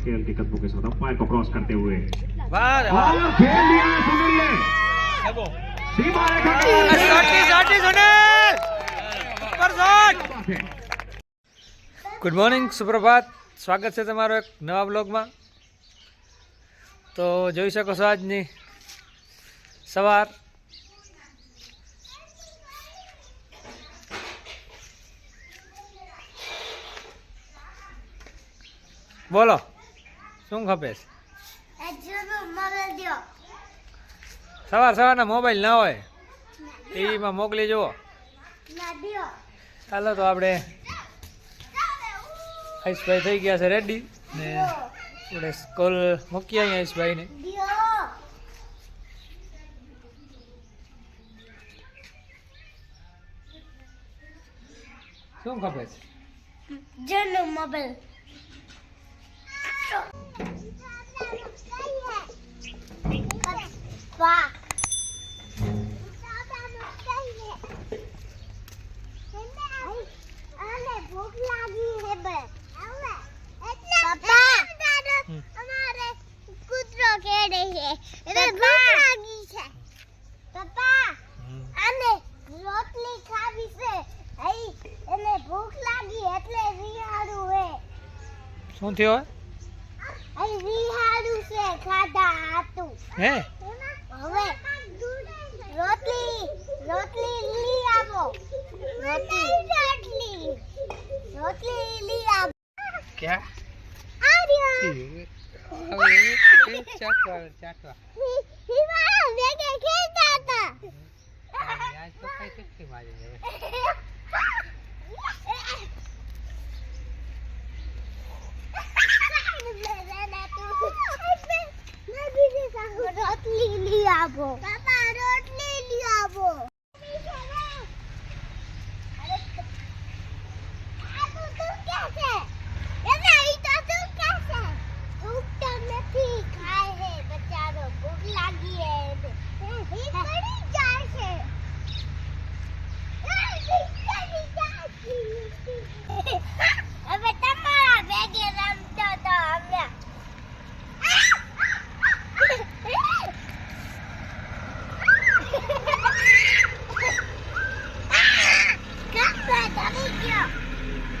खेल की कदमों के साथ अंपायर को क्रॉस करते हुए વાહ રે और વાહ खेल दिया है सुनील ने હેબો. सीमा रेखा के આ શોટની શોટની સુનિલ સુપર શોટ बात है ગુડ મોર્નિંગ સુપ્રભાત સ્વાગત છે તમારો એક નવા બ્લોગમાં તો જોઈ શકો છો આજની સવાર બોલો શું ખપે છે? સવાર સવારના મોબાઈલ ના હોય ટીવીમાં મોકલી જુઓ. ચાલો તો આપણે આયુષભાઈ થઈ ગયા છે રેડી ને આપણે સ્કૂલ મૂકી અહીંયા આયુષભાઈને શું ખબર છે? જનો મોબાઈલ. શું થયો હઈ વિહાડું છે ખાધા હાતું હે હવે રોટલી રોટલી લઈ આવો રોટલી રોટલી રોટલી લઈ આવો ક્યાં આર્યા ચાટવા ચાટવા હી હિવાળા ભેગે હતા આજ તો કઈ ચુટકી મારી હવે રોટલી લઈ આવો પાપા રોટલી લઈ આવો ખાય હે બચારો ભૂખ લાગી હે હી પડી જાય છે હવે તમારા ભેગે રમતો તો અમે કાકા તમે ગયો આય ખાલી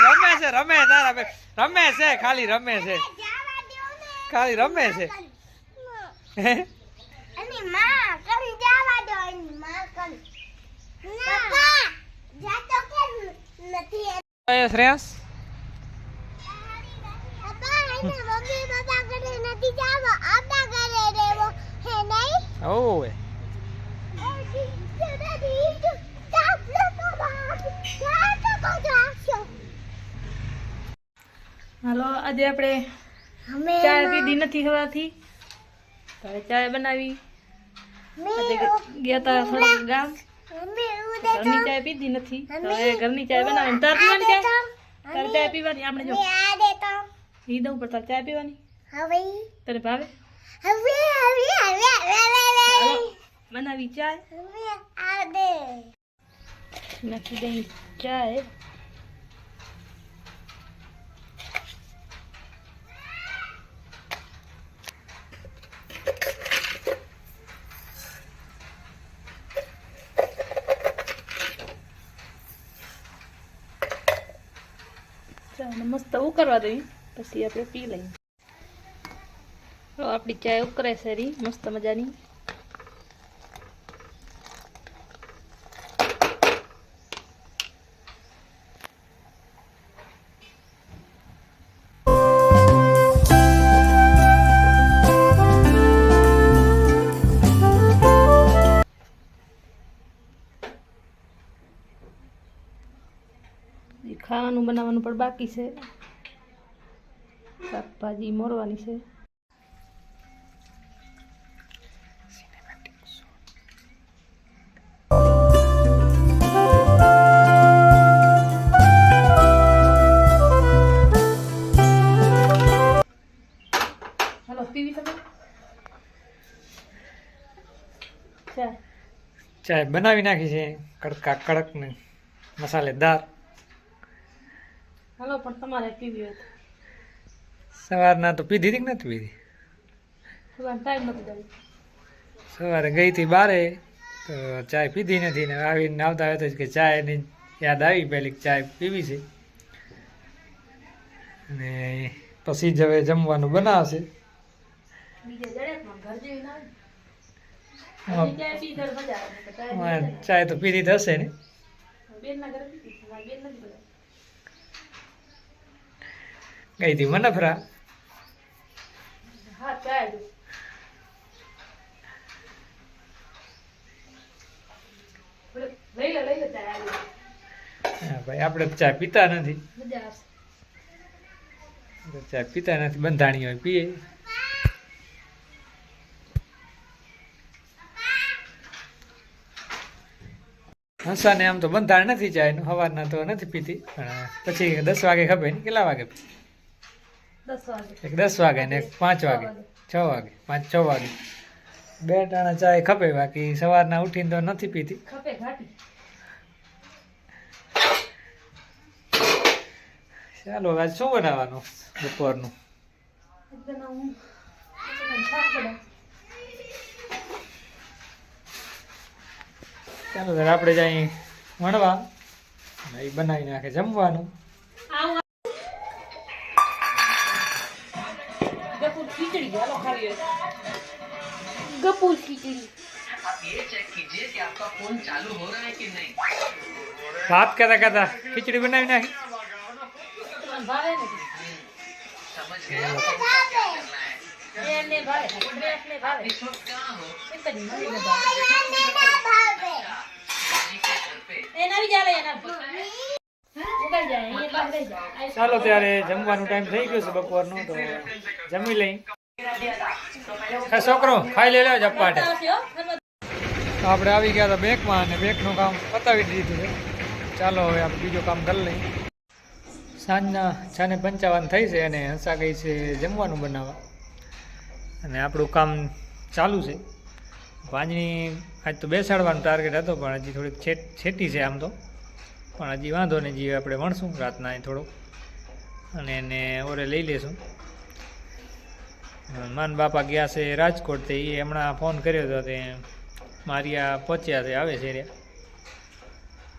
રમે છે રમે તારા બે. રમે છે ખાલી રમે છે. ને. ખાલી રમે છે. હે? અને માં કરી જવા દો એની માં કરી પપ્પા. હે નહીં ઓવે હાલો આજે આપણે ચાય પીધી નથી હવાથી. ચાય બનાવી. ગયા તા થોડુંક ગામ. ઘરની ચાય પીધી નથી. તો હવે ઘરની ચાય બનાવી તાર પીવાની ચાય તારે ચાય પીવાની? આપણે જો. ઈ દઉં પણ તારે ચાય પીવાની? તને ભાવે? હાલો બનાવી ચાય. નાખી દઈ ચાય. ચાને દઈ. પછી આપણે પી લઈએ. આપણી ચાય ઉકરે છે રી. મસ્ત મજાની. ખાવાનું બનાવવાનું પણ બાકી છે. શાકભાજી મોરવાની છે. પીવી તમે ચા ચાય બનાવી નાખી છે કડકા કડક ને મસાલેદાર. હાલો પણ તમારે પીવી હોય સવારના તો પીધી હતી કે નથી પીધી? સવારે ગઈ હતી બારે તો ચાય પીધી નથી ને આવીને આવતા આવ્યો કે ચાયની યાદ આવી પહેલી ચાય પીવી છે. અને પછી જ હવે જમવાનું બનાવશે. ના ચાય તો પીધી થશે ને? ના ગઈ હતી મનફરા. હા ચાય લઈ લો લઈ લો ચાય ભાઈ આપણે ચા પીતા નથી. ચા પીતા નથી બંધાણી હોય પીએ. હંસાને આમ તો બંધાણ નથી ચાયનું સવારના તો નથી પીતી પણ પછી દસ વાગે ખબર ને કેટલા વાગે વાગે એક દસ વાગે ને એક પાંચ વાગે. છ વાગે પાંચ છ વાગે. બે ટાણા ચાય ખપે બાકી સવારના ઉઠીને તો નથી પીતી. ખપે ઘાટી. ચાલો આજ શું બનાવવાનું બપોરનું? ચાલો આપણે જાય અને એ બનાવી નાખે જમવાનું. ગપુર ખીચડી ભાત કહેતા કહેતા ખીચડી બનાવી નાખી. ને ન ચાલો ત્યારે જમવાનું ટાઈમ થઈ ગયો છે બપોરનો તો જમી લઈ. છોકરો, ખાઈ લે લે જપાટે આવશે તો આપણે આવી ગયા હતા બેંકમાં અને બેંકનું કામ પતાવી દીધું છે. ચાલો હવે આપણે બીજું કામ કરી લઈએ. સાંજના છ ને પંચાવન થઈ છે અને હંસા ગઈ છે જમવાનું બનાવવા. અને આપણું કામ ચાલુ છે. વાંજણી આજ તો બેસાડવાનું ટાર્ગેટ હતો, પણ હજી થોડીક છેટ છે આમ તો. પણ હજી વાંધો નહીં જે આપણે વણશું રાતના થોડુંક. અને એને ઓરે લઈ લેશું. માન બાપા ગયા છે રાજકોટ તે એ હમણાં ફોન કર્યો હતો તે મારી આ પહોંચ્યા છે, આવે છે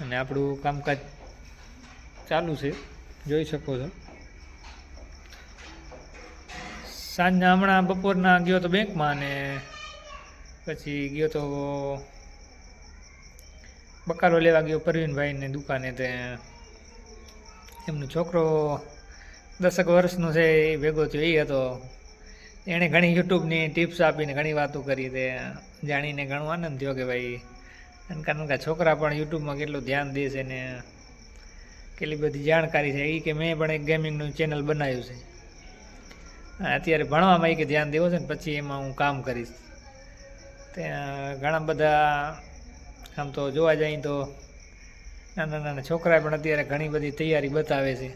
અને આપણું કામકાજ ચાલુ છે, જોઈ શકો છો. સાંજના હમણાં બપોરના ગયો તો બેંકમાં અને પછી ગયો તો બકાલો લેવા ગયો પરવીનભાઈની દુકાને તે. એમનો છોકરો દસક વર્ષનો છે, એ ભેગો થયો, એ હતો. એણે ઘણી યુટ્યુબની ટિપ્સ આપીને ઘણી વાતો કરી તે જાણીને ઘણો આનંદ થયો કે ભાઈ કારણ કે છોકરા પણ યુટ્યુબમાં કેટલું ધ્યાન દે છે ને કેટલી બધી જાણકારી છે એ કે મેં પણ એક ગેમિંગનું ચેનલ બનાવ્યું છે. અત્યારે ભણવામાં એ કે ધ્યાન દેવું છે ને પછી એમાં હું કામ કરીશ. ત્યાં ઘણા બધા, આમ તો જોવા જઈએ તો નાના નાના છોકરા પણ અત્યારે ઘણી બધી તૈયારી બતાવે છે.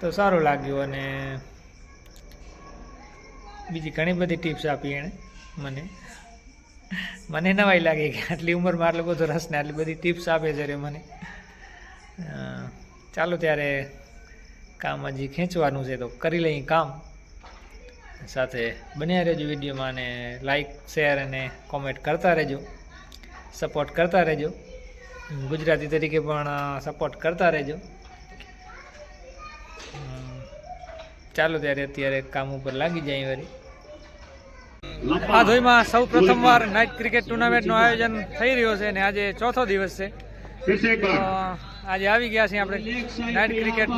તો સારું લાગ્યું અને બીજી ઘણી બધી ટિપ્સ આપી એણે મને. મને નવાઈ લાગે કે આટલી ઉંમરમાં આટલો બધો રસ ને આટલી બધી ટિપ્સ આપે છે રે મને. ચાલો ત્યારે કામ હજી ખેંચવાનું છે તો કરી લઈએ કામ. સાથે બન્યા રહેજો વિડીયોમાં અને લાઈક શેર અને કોમેન્ટ કરતા રહેજો. સપોર્ટ કરતા રહેજો. ગુજરાતી તરીકે પણ સપોર્ટ કરતા રહેજો. ચાલો ત્યારે અત્યારે કામ ઉપર લાગી જાય વળી. આ ધોઈમાં સૌ પ્રથમવાર નાઇટ ક્રિકેટ ટુર્નામેન્ટનું આયોજન થઈ રહ્યું છે અને આજે ચોથો દિવસ છે. આજે આવી ગયા છીએ આપણે નાઇટ ક્રિકેટ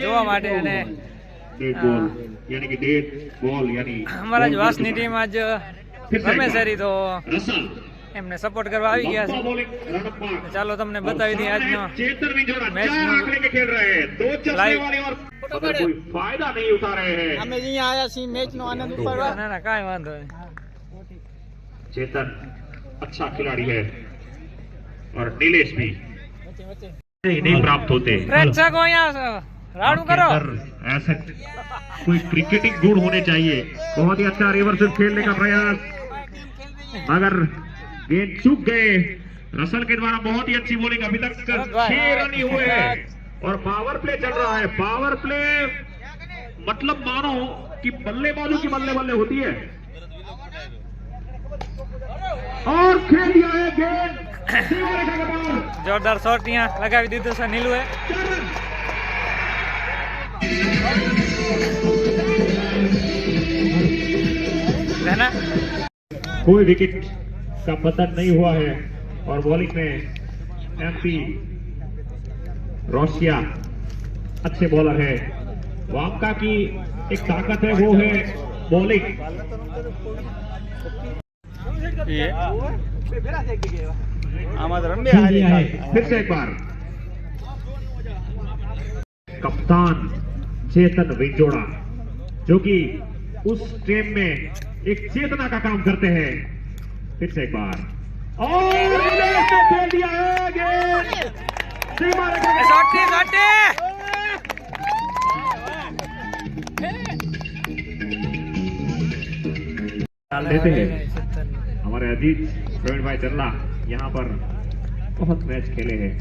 જોવા માટે અને અમારા જ વાસની ટીમ આજ રમે છે તો એમને સપોર્ટ કરવા આવી ગયા છે. ચાલો તમને બતાવી દઈએ આજનો મેચ લાઈવ जोड़ा मैच चार में- आंकड़े लेके खेल रहे हैं दो चश्मे लाइव। वाले और मगर कोई फायदा नहीं उठा रहे हैं અમે અહીંયા આયા છીએ મેચ નો આનંદ ઉપાડવા ના ના કાંઈ વાંધો નહીં चेतन अच्छा खिलाड़ी है और नीलेश भी नहीं नहीं प्राप्त होते પ્રેક્ષકો અહીંયા राउंड आपके करो। अंदर ऐसा कोई क्रिकेटिंग गुण होने चाहिए बहुत ही अच्छा रिवर्सल खेलने का प्रयास मगर गेंद चूक गए रसल के द्वारा बहुत ही अच्छी बॉलिंग अभी तक छह रन ही हुए हैं और पावर प्ले चल रहा है। पावर प्ले मतलब मानो कि बल्लेबाजों की बल्ले बल्ले होती है। और खेल दिया है गेंद। जोरदार शॉट यहाँ लगा भी दीदी से नीलू है। रहना कोई विकेट का पतन नहीं हुआ है और बॉलिंग में एमपी रोशिया। अच्छे बॉलर है। वामका की एक ताकत है वो है बॉलिंग फिर से एक बार। कप्तान चेतन विजोड़ा जो कि उस टीम में एक चेतना का काम करते हैं। फिर से एक बार। और खेल दिया है काटे देते हैं। हमारे अजीत प्रवीण भाई चन्ना यहाँ पर बहुत। मैच खेले हैं।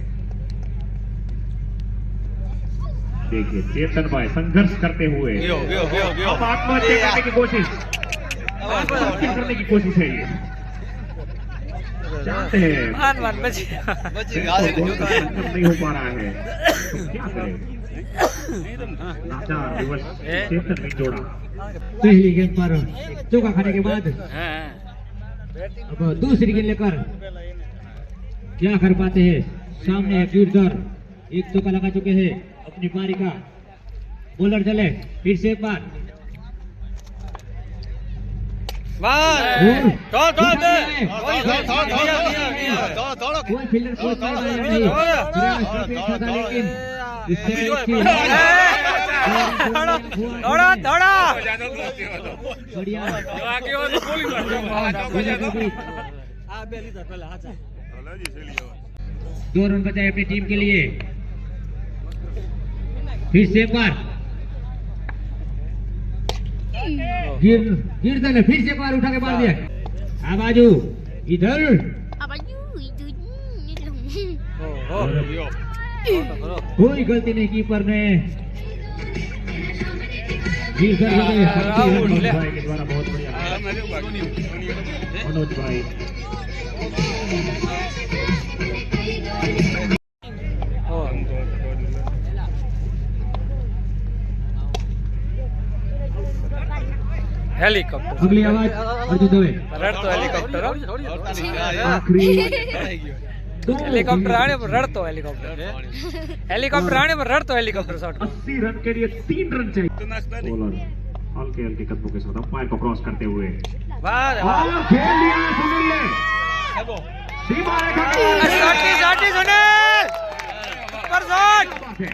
देखिए चेतन भाई संघर्ष करते हुए। आत्महत्या करने की कोशिश। आत्महत्या करने की कोशिश है ये। जानते हैं। नहीं हो पा रहा है। क्या करें? गेंद पर चौका खाने के बाद अब दूसरी गेंद लेकर क्या कर पाते हैं? सामने है गिरधर एक चौका लगा चुके हैं। अपनी पारी का। बॉलर चले। फिर से एक बार। दो रन बचाए अपनी टीम के लिए। फिर से एक बार। गिर गिरधर ने फिर से एक बार उठा के मार दिया आ बाजू इधर कोई गलती नहीं की पर ने गिरधर हो गए राहुल, मनोज ले। भाई के द्वारा बहुत बढ़िया मनोज भाई હેલિકોપ્ટર अगली आवाज अर्जुन दवे રડતો હેલિકોપ્ટર હો. आखिरी दो હેલિકોપ્ટર આને પર રડતો હેલિકોપ્ટર હેલિકોપ્ટર આને પર रड़तो हेलीकॉप्टर शॉट अस्सी रन के लिए तीन रन चाहिए बॉलर हल्के हल्के कदमों के साथ अंपायर को क्रॉस करते हुए और खेल लिया है सुनील ने सीमा रेखा के पार। शॉट की शॉट की सुनील ऊपर शॉट बात है।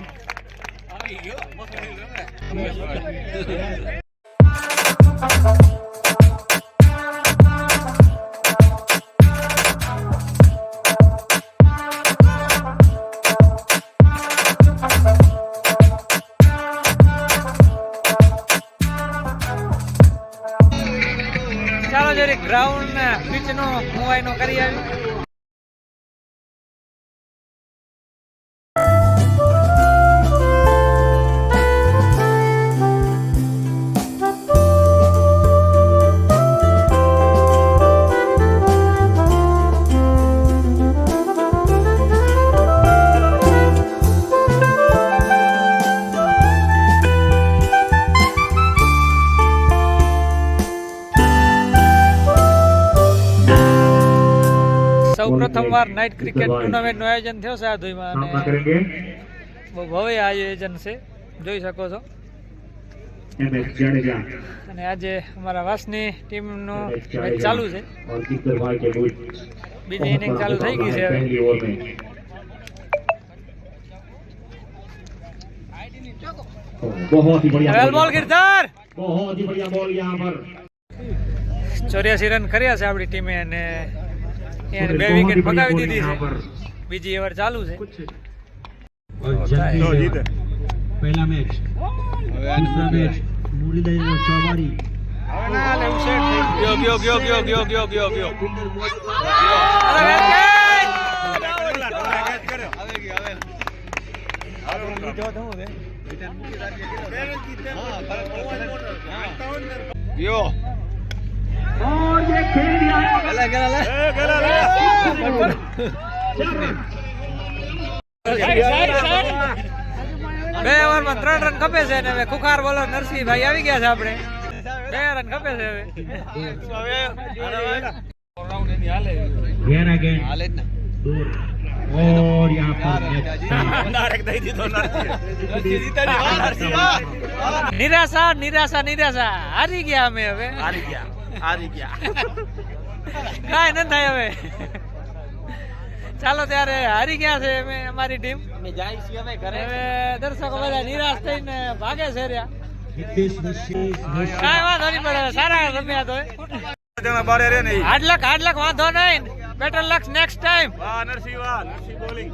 ગ્રાઉન્ડ પીચ નો મુવાઈ નો કરી આવી પ્રથમવાર નાઇટ ક્રિકેટ ટુર્નામેન્ટ નું આયોજન થયો છે આ ધોઈમાં सामना અને करेंगे બહુ ભવ્ય આયોજન છે જોઈ શકો છો एम एस जडेजा અને આજે અમારા વાસની ટીમનું एम एस મેચ ચાલુ છે और किशोर भाई के बूट બીજી ઇનિંગ ચાલુ થઈ ગઈ છે હવે पहली ओवर में बहुत ही बढ़िया વેલ બોલ बॉल ગિરધર बहुत ही बढ़िया बॉल यहाँ पर ચોર્યાસી રન કર્યા છે આપણી ટીમે અને એને બે વિકેટ પકાવી દીધી છે. બીજી ઓવર ચાલુ છે. પહેલા મેચ દૂસરા મેચ મુરલીધર ચોવાડી ગયો યો બે ઓવરમાં ત્રણ રન ખપે છે ને હવે ખુખાર બોલો નરસિંહભાઈ આવી ગયા છે આપણે બે રન ખપે છે હવે गहरा गेंद હાલે જ ને दूर और यहाँ पर मैच ડાયરેક્ટ દઈ દીધો નરસિંહ જીતાડી વાહ નરસિંહ વાહ નિરાશા નિરાશા નિરાશા હારી ગયા અમે હવે હારી ગયા હારી ગયા. કાંઈ ન થાય હવે. ચાલો ત્યારે હારી ગયા છે અમે અમારી ટીમ. અમે જાય છીએ હવે ઘરે. હવે દર્શકો બધા નિરાશ થઈને ભાગે છે રહ્યા. કાંઈ વાંધો નહીં પડે સારા રમ્યા તો બારે રે નહીં. આઠ લાખ વાંધો નહીં. બેટર લક્સ નેક્સ્ટ ટાઈમ વાહ નરસિંહ વાહ નરસિંહ બોલિંગ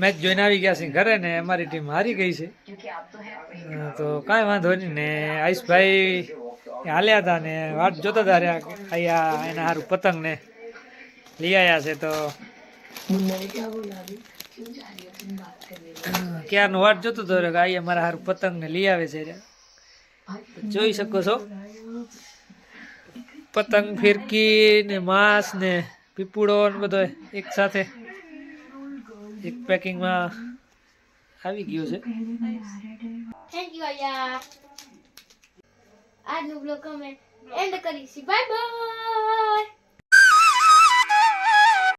મેચ જોઈને આવી ગયા છે ઘરે ને અમારી ટીમ હારી ગઈ છે. તો કાંઈ વાંધો નહીં ને આયુષભાઈ હાલ્યા હતા ને વાટ જોતા હતા રહ્યા અહીંયા એના સારું પતંગ ને લઈ આવ્યા છે તો. ક્યારનું વાટ જોતો હતો કે અહીંયા મારા સારું પતંગ ને લઈ આવે છે. જોઈ શકો છો. પતંગ ફિરકી ને માંસ ને પીપુડો ને બધો એક સાથે. એક પેકિંગમાં આવી ગયો છે. થેન્ક યુ આયા આજનો બ્લોગ અમે એન્ડ કરીશું. Bye bye